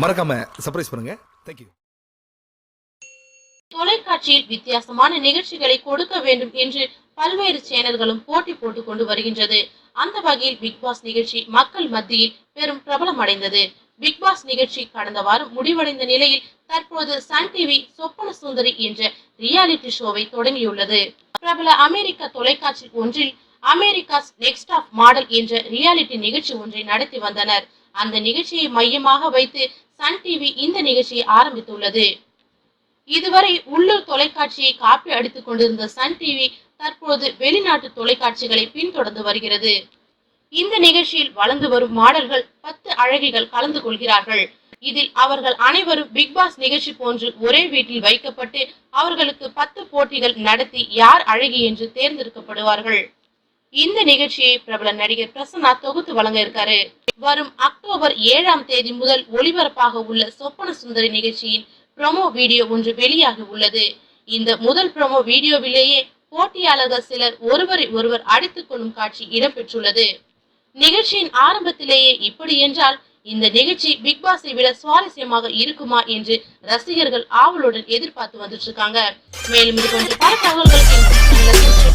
மறக்காம சர்ப்ரைஸ் பண்ணுங்க. தேங்க்யூ தொலைக்காட்சியில் வித்தியாசமான நிகழ்ச்சிகளை கொடுக்க வேண்டும் என்று பல்வேறு சேனல்களும் போட்டி போட்டுக் கொண்டு வருகின்றது. அந்த வகையில் பிக் பாஸ் நிகழ்ச்சி மக்கள் மத்தியில் பெரும் பிரபலம் அடைந்தது பிக் பாஸ் நிகழ்ச்சி கடந்த வாரம் முடிவடைந்த நிலையில் தற்போது சன் டிவி சொப்பன சுந்தரி என்ற ரியாலிட்டி ஷோவை தொடங்கியுள்ளது. பிரபல அமெரிக்க தொலைக்காட்சி ஒன்றில் அமெரிக்காஸ் நெக்ஸ்ட் ஆஃப் மாடல் என்ற ரியாலிட்டி நிகழ்ச்சி ஒன்றை நடத்தி வந்தனர். அந்த நிகழ்ச்சியை மையமாக வைத்து சன் டிவி இந்த நிகழ்ச்சியை ஆரம்பித்துள்ளது. இதுவரை உள்ளூர் தொலைக்காட்சியை காப்பி அடித்துக் கொண்டிருந்த சன் டிவி தற்போது வெளிநாட்டு தொலைக்காட்சிகளை பின்தொடர்ந்து வருகிறது. இந்த நிகழ்ச்சியில் வளர்ந்து வரும் மாடல்கள் பத்து அழகிகள் கலந்து கொள்கிறார்கள். இதில் அவர்கள் அனைவரும் பிக் பாஸ் நிகழ்ச்சி போன்று ஒரே வீட்டில் வைக்கப்பட்டு அவர்களுக்கு பத்து போட்டிகள் நடத்தி யார் அழகி என்று தேர்ந்தெடுக்கப்படுவார்கள். இந்த நிகழ்ச்சியை பிரபல நடிகர் பிரசன்னா தொகுத்து வழங்க இருக்காரு. வரும் அக்டோபர் ஏழாம் தேதி முதல் ஒளிபரப்பாக உள்ள சொப்பன சுந்தரி நிகழ்ச்சியின் ப்ரோமோ வீடியோ ஒன்று வெளியாகி உள்ளது. இந்த முதல் ப்ரோமோ வீடியோவிலேயே போட்டியாளர்கள் சிலர் ஒருவரை ஒருவர் அடித்துக் கொள்ளும் காட்சி இடம்பெற்றுள்ளது. நிகழ்ச்சியின் ஆரம்பத்திலேயே இப்படி என்றால் இந்த நிகழ்ச்சி பிக் பாஸை விட சுவாரஸ்யமாக இருக்குமா என்று ரசிகர்கள் ஆவலுடன் எதிர்பார்த்து வந்துட்டு இருக்காங்க. மேலும் இது போன்ற பல தகவல்களுக்கு